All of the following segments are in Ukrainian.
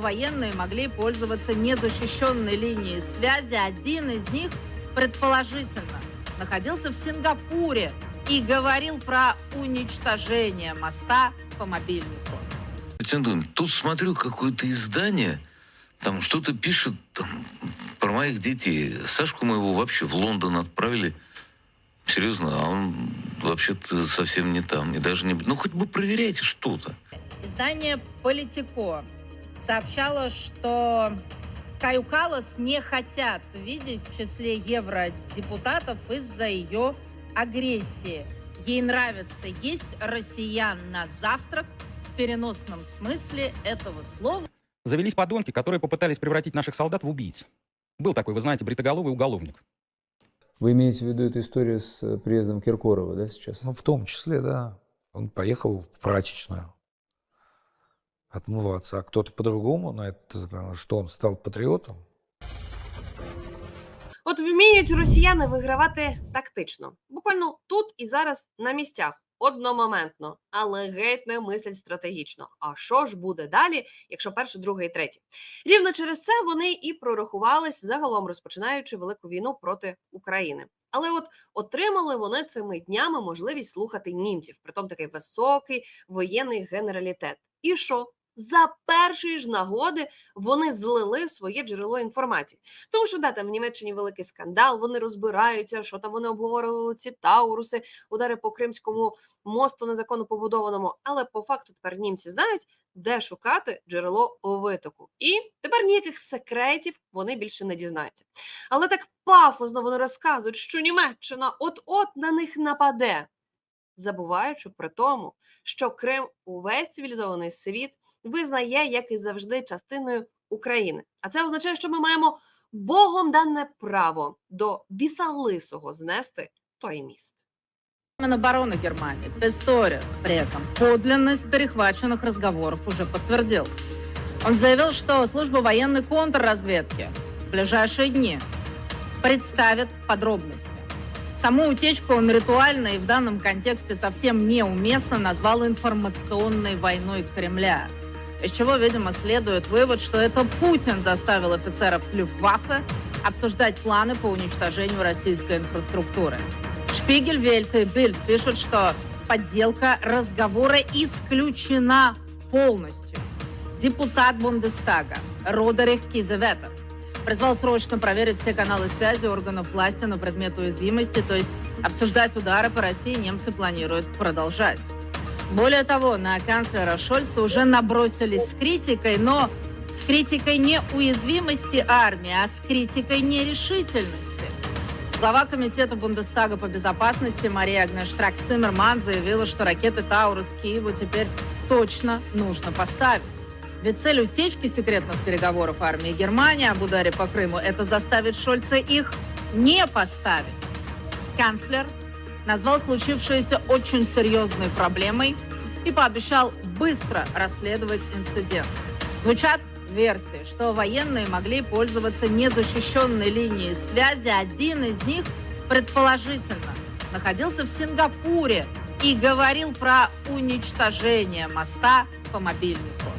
Военные могли пользоваться незащищенной линией связи. Один из них, предположительно, находился в Сингапуре и говорил про уничтожение моста по мобильнику. Тут смотрю какое-то издание, там что-то пишет там, про моих детей. Сашку моего вообще в Лондон отправили. Серьезно, а он вообще-то совсем не там. И даже не... Ну, хоть бы проверяйте что-то. Издание «Политико» сообщало, что Каю Каллас не хотят видеть в числе евродепутатов из-за ее агрессии. Ей нравится есть россиян на завтрак в переносном смысле этого слова. Завелись подонки, которые попытались превратить наших солдат в убийц. Был такой, вы знаете, бритоголовый уголовник. Вы имеете в виду эту историю с э, приездом Киркорова, да, сейчас? Ну, в том числе, да. Он поехал в прачечную отмываться, а кто-то по-другому на это взглянул, что он стал патриотом. От вміють росіяни вигравати тактично, буквально тут і зараз на місцях, одномоментно, але геть не мислять стратегічно. А що ж буде далі, якщо перше, друге і третє? Рівно через це вони і прорахувались загалом, розпочинаючи велику війну проти України. Але от отримали вони цими днями можливість слухати німців, притом такий високий воєнний генералітет. І що? За першої ж нагоди вони злили своє джерело інформації. Тому що да, там в Німеччині великий скандал, вони розбираються, що там вони обговорювали ці тауруси, удари по Кримському мосту незаконно побудованому. Але по факту тепер німці знають, де шукати джерело витоку. І тепер ніяких секретів вони більше не дізнаються. Але так пафосно вони розказують, що Німеччина от-от на них нападе, забуваючи при тому, що Крим увесь цивілізований світ визнає, як і завжди, частиною України. А це означає, що ми маємо Богом дане право до біса лисого знести той міст. Минобороны Германии Песторис при этом подлинность перехваченных разговоров уже подтвердил. Он заявил, что служба военной контрразведки в ближайшие дни представит подробности. Саму утечку он ритуально и в данном контексте совсем неуместно назвал информационной войной Кремля. Из чего, видимо, следует вывод, что это Путин заставил офицеров Люфтваффе обсуждать планы по уничтожению российской инфраструктуры. Шпигель, Вельт и Бильд пишут, что подделка разговора исключена полностью. Депутат Бундестага Родерих Кизеветер призвал срочно проверить все каналы связи органов власти на предмет уязвимости, то есть обсуждать удары по России немцы планируют продолжать. Более того, на канцлера Шольца уже набросились с критикой, но с критикой не уязвимости армии, а с критикой нерешительности. Глава комитета Бундестага по безопасности Мария Агнештрак Циммерман заявила, что ракеты Таурус Киеву теперь точно нужно поставить. Ведь цель утечки секретных переговоров армии Германии об ударе по Крыму – это заставить Шольца их не поставить. Канцлер назвал случившееся очень серьезной проблемой и пообещал быстро расследовать инцидент. Звучат версии, что военные могли пользоваться незащищенной линией связи. Один из них, предположительно, находился в Сингапуре и говорил про уничтожение моста по мобильнику.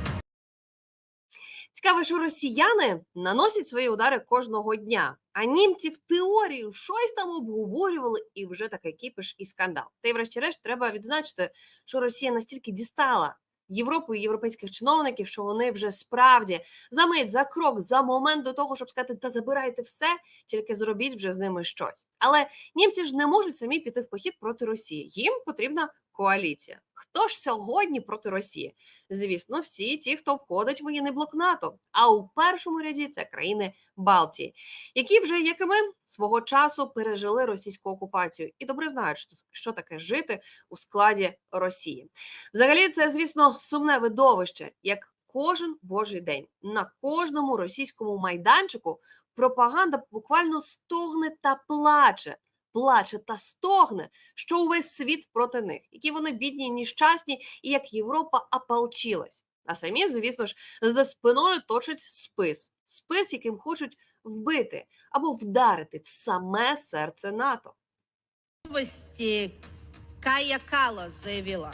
Цікаво, що росіяни наносять свої удари кожного дня, а німці в теорію щось там обговорювали, і вже такий кіпіш і скандал. Та й, врешті-решт, треба відзначити, що Росія настільки дістала Європу і європейських чиновників, що вони вже справді за мить, за крок, за момент до того, щоб сказати, та забирайте все, тільки зробіть вже з ними щось. Але німці ж не можуть самі піти в похід проти Росії. Їм потрібна коаліція. Хто ж сьогодні проти Росії? Звісно, всі ті, хто входить в воєнний блок НАТО. А у першому ряді це країни Балтії, які вже як і ми свого часу пережили російську окупацію і добре знають, що, таке жити у складі Росії. Взагалі, це звісно сумне видовище, як кожен божий день на кожному російському майданчику пропаганда буквально стогне та плаче. Плаче та стогне, що увесь світ проти них, які вони бідні, нещасні, і як Європа ополчилась. А самі, звісно ж, за спиною точать спис, спис, яким хочуть вбити або вдарити в саме серце НАТО. Кая Кала заявила,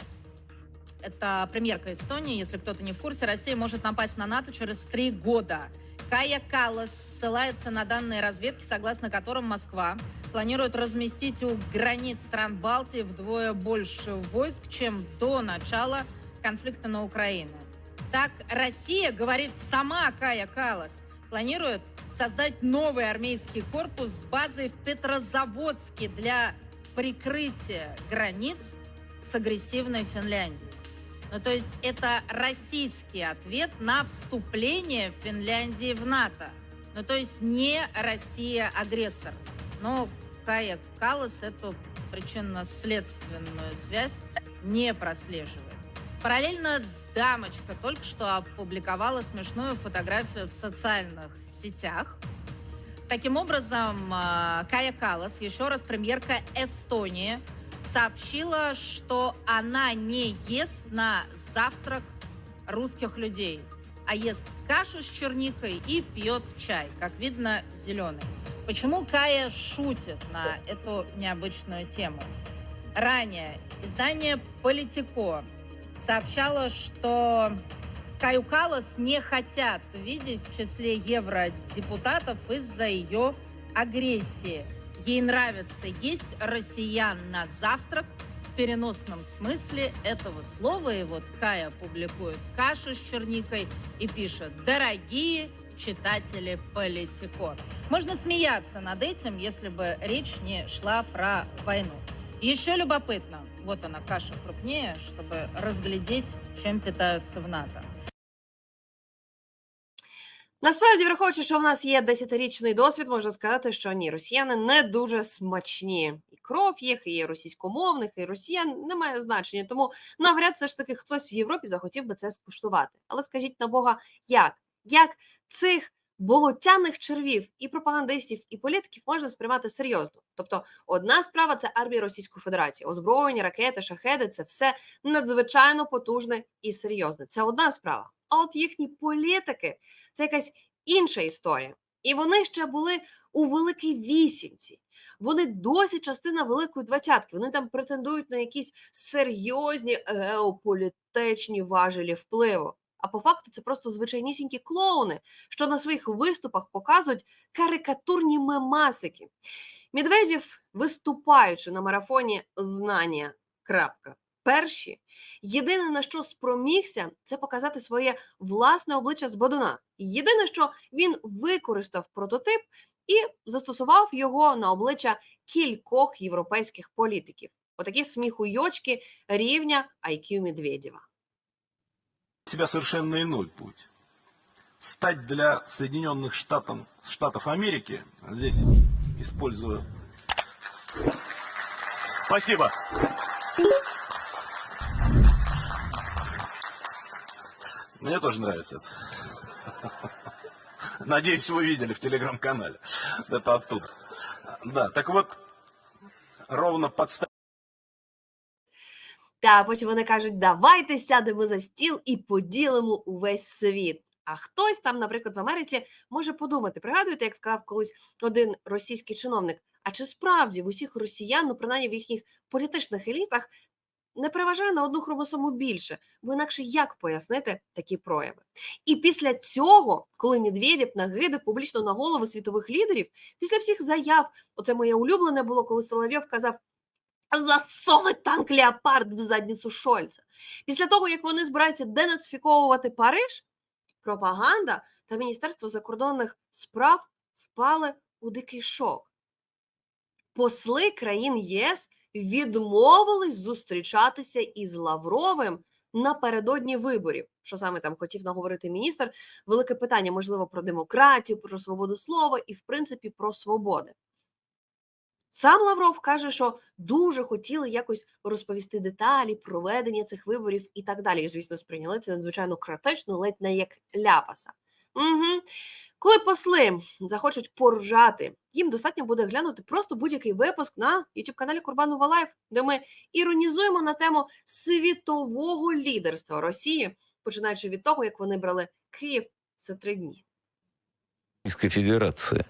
это премьерка Эстонии, если кто-то не в курсе, Россия может напасть на НАТО через три года. Кая Каллас ссылается на данные разведки, согласно которым Москва планирует разместить у границ стран Балтии вдвое больше войск, чем до начала конфликта на Украине. Так, Россия, говорит сама Кая Каллас, планирует создать новый армейский корпус с базой в Петрозаводске для прикрытия границ с агрессивной Финляндией. Ну, то есть это российский ответ на вступление Финляндии в НАТО. Ну, то есть не Россия агрессор. Но Кая Калас эту причинно-следственную связь не прослеживает. Параллельно дамочка только что опубликовала смешную фотографию в социальных сетях. Таким образом, э, Кая Калас, еще раз премьерка Эстонии, сообщила, что она не ест на завтрак русских людей, а ест кашу с черникой и пьет чай, как видно, зеленый. Почему Кая шутит на эту необычную тему? Ранее издание «Политико» сообщало, что Каю Калас не хотят видеть в числе евродепутатов из-за ее агрессии. Ей нравится есть россиян на завтрак в переносном смысле этого слова. И вот Кая публикует кашу с черникой и пишет «Дорогие читатели Политико». Можно смеяться над этим, если бы речь не шла про войну. Еще любопытно, вот она каша крупнее, чтобы разглядеть, чем питаются в НАТО. Насправді, враховуючи, що в нас є десятирічний досвід, можна сказати, що ні, росіяни не дуже смачні. І кров їх, і російськомовних, і росіян не має значення. Тому навряд все ж таки хтось в Європі захотів би це скуштувати. Але скажіть на Бога, як? Як цих болотяних червів і пропагандистів, і політиків можна сприймати серйозно? Тобто, одна справа це армія Російської Федерації, озброєння, ракети, шахеди це все надзвичайно потужне і серйозне. Це одна справа. А от їхні політики це якась інша історія. І вони ще були у великій вісімці. Вони досі частина великої двадцятки. Вони там претендують на якісь серйозні геополітичні важелі впливу. А по факту це просто звичайнісінькі клоуни, що на своїх виступах показують карикатурні мемасики. Медведєв, виступаючи на марафоні знання. крапка, Перші, єдине на що спромігся, це показати своє власне обличчя з Бодуна. Єдине, що він використав прототип і застосував його на обличчя кількох європейських політиків. Отакі сміхуйочки рівня IQ Медведєва. У тебя совершенно иной путь. Стать для Соединенных Штатов, Штатов Америки, здесь использую... Спасибо. Мне тоже нравится это. Надеюсь, вы видели в телеграм-канале. Это оттуда. Да, так вот, ровно под Та потім вони кажуть: давайте сядемо за стіл і поділимо увесь світ. А хтось там, наприклад, в Америці може подумати, пригадуєте, як сказав колись один російський чиновник: а чи справді в усіх росіян, ну принаймні в їхніх політичних елітах, не переважає на одну хромосому більше, бо інакше як пояснити такі прояви? І після цього, коли Медведєв нагидав публічно на голови світових лідерів, після всіх заяв, оце моє улюблене було, коли Соловйов казав. Засовуй танк Леопард в задницю Шольца. Після того, як вони збираються денацифіковувати Париж, пропаганда та Міністерство закордонних справ впали у дикий шок. Посли країн ЄС відмовились зустрічатися із Лавровим напередодні виборів. Що саме там хотів наговорити міністр? Велике питання, можливо, про демократію, про свободу слова і, в принципі, про свободи. Сам Лавров каже, що дуже хотіли якось розповісти деталі проведення цих виборів і так далі. І, звісно, сприйняли це надзвичайно критично, ледь не як ляпаса. Угу. Коли посли захочуть поржати, їм достатньо буде глянути просто будь-який випуск на youtube каналі Курбану Валаєв, де ми іронізуємо на тему світового лідерства Росії, починаючи від того, як вони брали Київ за три дні. Российской Федерации.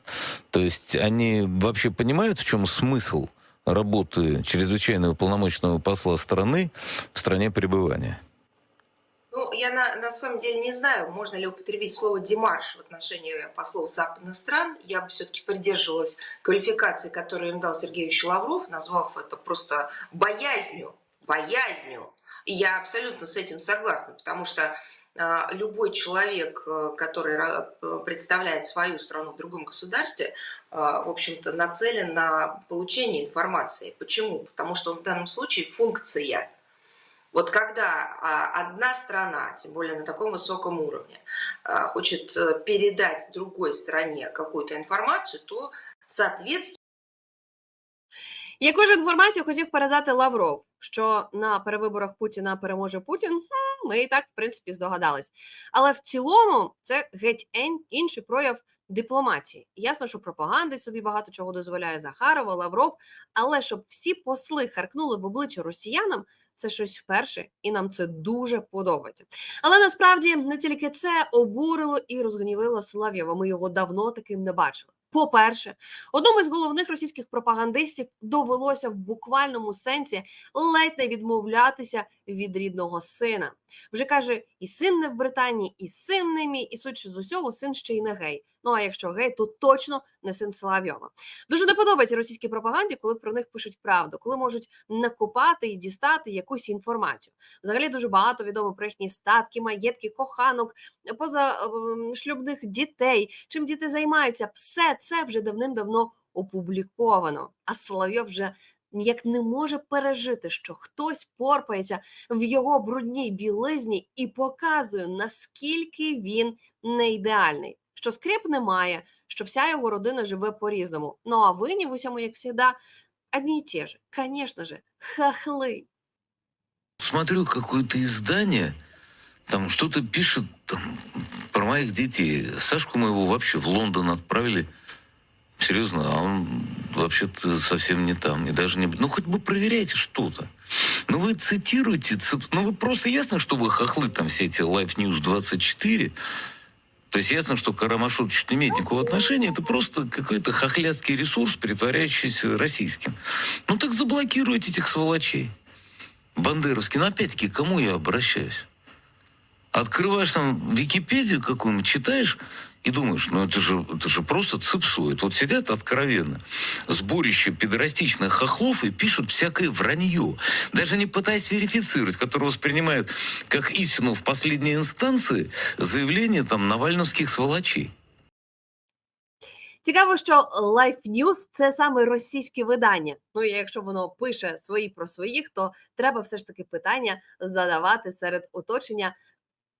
То есть они вообще понимают, в чем смысл работы чрезвычайного полномочного посла страны в стране пребывания? Я на, на самом деле не знаю, можно ли употребить слово «демарш» в отношении послов западных стран. Я бы все-таки придерживалась квалификации, которую им дал Сергей Ильич Лавров, назвав это просто боязнью. Боязнью. И я абсолютно с этим согласна, потому что а, любой человек, э, который представляет свою страну в другом государстве, в общем-то, нацелен на получение информации. Почему? Потому что в данном случае функция. Вот когда одна страна, тем более на таком высоком уровне, хочет э, передать другой стране какую-то информацию, то, соответственно, Яку ж інформацію хотів передати Лавров, що на перевиборах Путіна переможе Путін? Ми і так, в принципі, здогадались. Але в цілому це геть інший прояв дипломатії. Ясно, що пропаганди собі багато чого дозволяє Захарова, Лавров, але щоб всі посли харкнули в обличчя росіянам. Це щось вперше, і нам це дуже подобається. Але насправді не тільки це обурило і розгнівило Солов'єва. Ми його давно таким не бачили. По-перше, Одному із головних російських пропагандистів довелося в буквальному сенсі ледь не відмовлятися від рідного сина. Вже каже, і син не в Британії, і син не мій, і судячи з усього, син ще й не гей. Ну а якщо гей, то точно не син Соловйова. Дуже не подобається російській пропаганді, коли про них пишуть правду, коли можуть накопати і дістати якусь інформацію. Взагалі дуже багато відомо про їхні статки, маєтки, коханок, позашлюбних дітей, чим діти займаються. Все це вже давним-давно опубліковано. А Соловйов вже ніяк не може пережити, що хтось порпається в його брудній білизні і показує, наскільки він не ідеальний, що скріп немає, що вся його родина живе по-різному. Ну а винні в усьому, як завжди, одні й ті ж, звісно же, хахли. Смотрю какое-то издание, там что-то пишет там, про моих детей. Сашку моего вообще в Лондон отправили. Серьезно, а он вообще-то совсем не там. И даже не... Ну, хоть бы проверяйте что-то. Ну, вы цитируете... цеп- Ну, вы просто ясно, что вы хохлы там все эти Life News 24. То есть ясно, что к Ромашутовичу не имеет никакого отношения. Это просто какой-то хохляцкий ресурс, притворяющийся российским. Ну, так заблокируйте этих сволочей. Бандеровский. Но опять-таки, к кому я обращаюсь? Открываешь там Википедию какую-нибудь, читаешь и думаешь, ну это же, это же просто цепсует. Вот сидят откровенно сборище педорастичных хохлов и пишут всякое вранье, даже не пытаясь верифицировать, которое воспринимают как истину в последней инстанции заявление там навальновских сволочей. Цікаво, що Life News – це саме російське видання. Ну і якщо воно пише свої про своїх, то треба все ж таки питання задавати серед оточення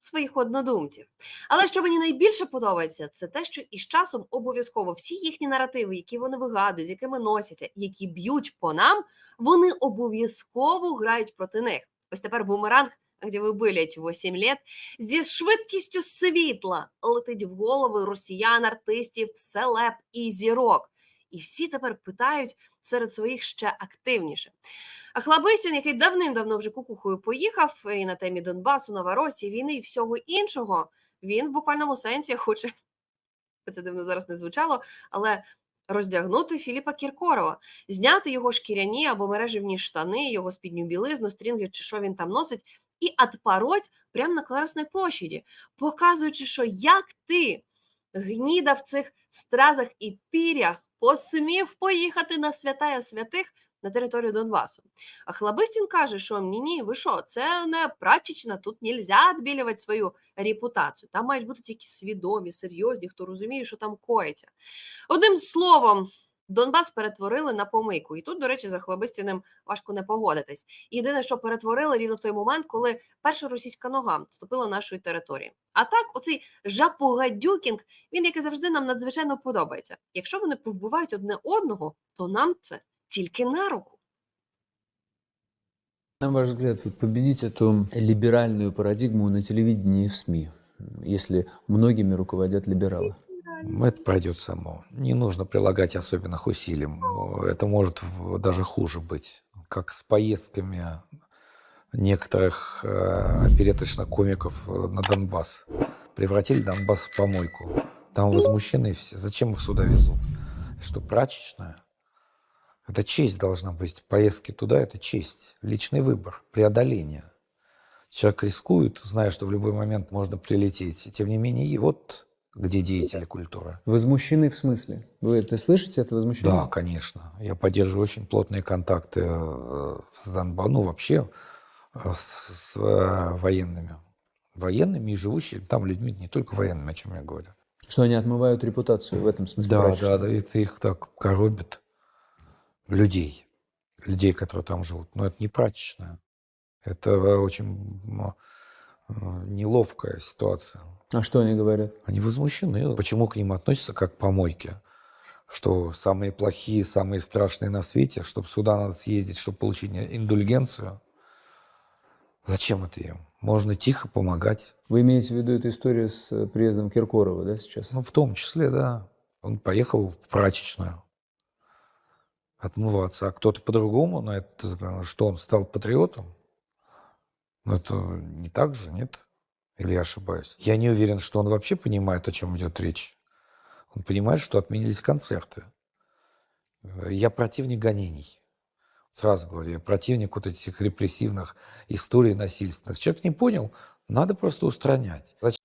своїх однодумців. Але що мені найбільше подобається, це те, що із часом обов'язково всі їхні наративи, які вони вигадують, з якими носяться, які б'ють по нам, вони обов'язково грають проти них. Ось тепер бумеранг, де ви билять 8 лет, зі швидкістю світла летить в голови росіян, артистів, селеб і зірок. І всі тепер питають серед своїх ще активніше. А Хлабисін, який давним-давно вже кукухою поїхав і на темі Донбасу, Новоросії, війни і всього іншого, він в буквальному сенсі хоче, це дивно зараз не звучало, але роздягнути Філіпа Кіркорова, зняти його шкіряні або мереживні штани, його спідню білизну, стрінги чи що він там носить, і отпороть прямо на Кларесній площаді, показуючи, що як ти, гніда в цих стразах і пір'ях, посмів поїхати на святая святих на територію Донбасу. А Хлабистін каже, що ні, ні, ви що, це не прачечна, тут нельзя відбілювати свою репутацію. Там мають бути тільки свідомі, серйозні, хто розуміє, що там коїться. Одним словом, Донбас перетворили на помийку. І тут, до речі, за Хлабистіним важко не погодитись. Єдине, що перетворили рівно в той момент, коли перша російська нога вступила на нашої території. А так, оцей жапугадюкінг, він, як і завжди, нам надзвичайно подобається. Якщо вони повбивають одне одного, то нам це тільки на руку. На ваш взгляд, вот победить эту либеральную парадигму на телевидении и в СМИ, если многими руководят либералы? Это пройдет само. Не нужно прилагать особенных усилий. Это может даже хуже быть. Как с поездками некоторых э, опереточных комиков э, на Донбасс. Превратили Донбасс в помойку. Там возмущены все. Зачем их сюда везут? Что, прачечная? Это честь должна быть. Поездки туда – это честь. Личный выбор, преодоление. Человек рискует, зная, что в любой момент можно прилететь. И тем не менее, и вот где деятели культуры. Возмущены в смысле? Вы это слышите, это возмущение? Да, конечно. Я поддерживаю очень плотные контакты э, с Донбассом, ну, вообще э, с, с, э, военными. Военными и живущими там людьми, не только военными, о чем я говорю. Что они отмывают репутацию в этом смысле? Да, да, да, это их так коробит. Людей, людей, которые там живут. Но это не прачечная. Это очень неловкая ситуация. А что они говорят? Они возмущены. Почему к ним относятся как к помойке? Что самые плохие, самые страшные на свете, чтобы сюда надо съездить, чтобы получить индульгенцию. Зачем это им? Можно тихо помогать. Вы имеете в виду эту историю с э, приездом Киркорова, да, сейчас? Ну, в том числе, да. Он поехал в прачечную отмываться, а кто-то по-другому на это взглянул, что он стал патриотом. Ну, это не так же, нет? Или я ошибаюсь? Я не уверен, что он вообще понимает, о чем идет речь. Он понимает, что отменились концерты. Э, Я противник гонений. Сразу говорю, я противник вот этих репрессивных историй насильственных. Человек не понял, надо просто устранять. Зачем?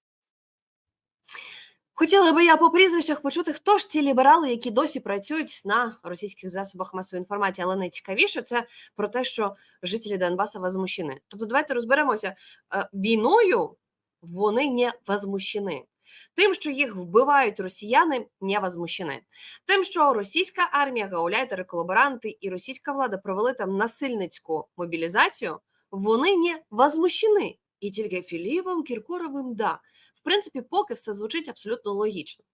Хотіла би я по прізвищах почути, хто ж ці ліберали, які досі працюють на російських засобах масової інформації, але найцікавіше це про те, що жителі Донбаса возмущені. Тобто, давайте розберемося Е, війною. вони не возмущені. Тим, що їх вбивають росіяни, не возмущені. Тим, що російська армія, гауляйтери, колаборанти і російська влада провели там насильницьку мобілізацію, вони не возмущені. І тільки Філіпом Кіркоровим да. В принципі, поки все звучить абсолютно логічно.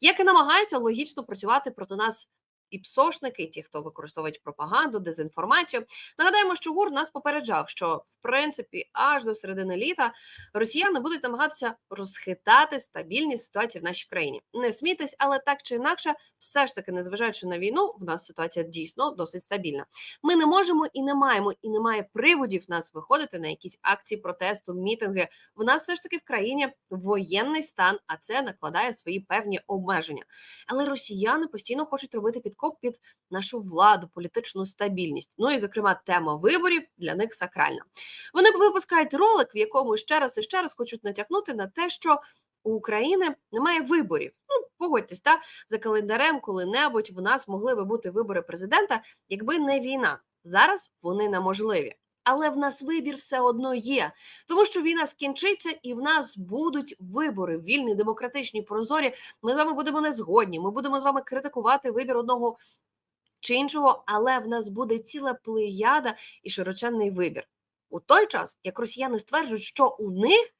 Як і намагаються логічно працювати проти нас і псошники, ті, хто використовують пропаганду, дезінформацію. Нагадаємо, що ГУР нас попереджав, що в принципі аж до середини літа росіяни будуть намагатися розхитати стабільні ситуації в нашій країні. Не смійтесь, але так чи інакше, все ж таки, незважаючи на війну, в нас ситуація дійсно досить стабільна. Ми не можемо і не маємо, і немає приводів нас виходити на якісь акції протесту, мітинги. В нас все ж таки в країні воєнний стан, а це накладає свої певні обмеження. Але росіяни постійно хочуть робити підкоп під нашу владу, політичну стабільність. Ну і зокрема, тема виборів для них сакральна. Вони випускають ролик, в якому ще раз і ще раз хочуть натякнути на те, що у України немає виборів. Ну погодьтесь, та за календарем, коли-небудь в нас могли би бути вибори президента, якби не війна. Зараз вони неможливі. Але в нас вибір все одно є, тому що війна скінчиться, і в нас будуть вибори вільні, демократичні, прозорі. Ми з вами будемо не згодні. Ми будемо з вами критикувати вибір одного чи іншого, але в нас буде ціла плеяда і широченний вибір. У той час, як росіяни стверджують, що у них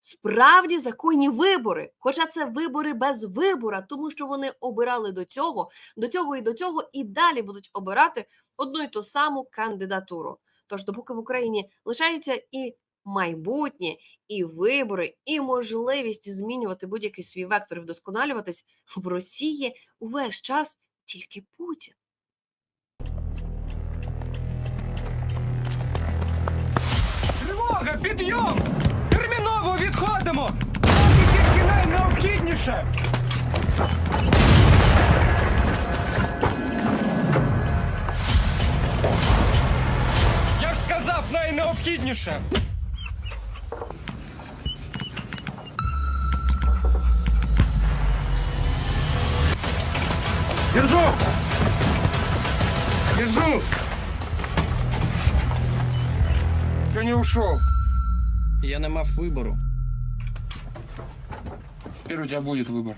справді законні вибори, хоча це вибори без вибора, тому що вони обирали до цього, до цього і до цього, і далі будуть обирати одну і ту саму кандидатуру. Тож, допоки в Україні лишається і майбутнє, і вибори, і можливість змінювати будь-який свій вектор і вдосконалюватись в Росії увесь час тільки Путін. Тривога, підйом! Терміново відходимо! Тільки найнеобхідніше! Найнеобхідніше! Держу! Держу! Що не ушел? Я не мав вибору. Теперь у тебя будет выбор.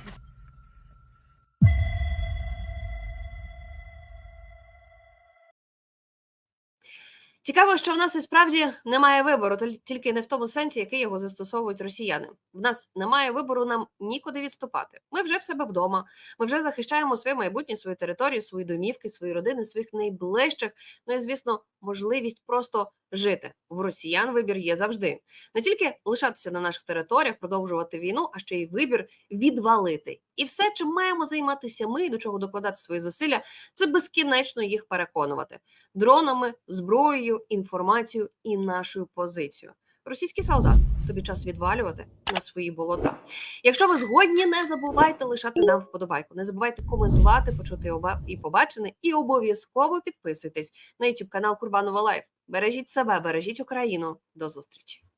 Цікаво, що в нас і справді немає вибору, тіль- тільки не в тому сенсі, який його застосовують росіяни. В нас немає вибору, нам нікуди відступати. Ми вже в себе вдома. Ми вже захищаємо своє майбутнє, свою територію, свої домівки, свої родини, своїх найближчих. Ну і звісно, можливість просто жити. В росіян вибір є завжди. Не тільки лишатися на наших територіях, продовжувати війну, а ще й вибір відвалити. І все, чим маємо займатися ми, і до чого докладати свої зусилля, це безкінечно їх переконувати дронами, зброєю, інформацією і нашою позицією. Російський солдат, тобі час відвалювати на свої болота. Якщо ви згодні, не забувайте лишати нам вподобайку. Не забувайте коментувати, почути і побачене, і обов'язково підписуйтесь на YouTube канал Курбанова Лайф. Бережіть себе, бережіть Україну. До зустрічі.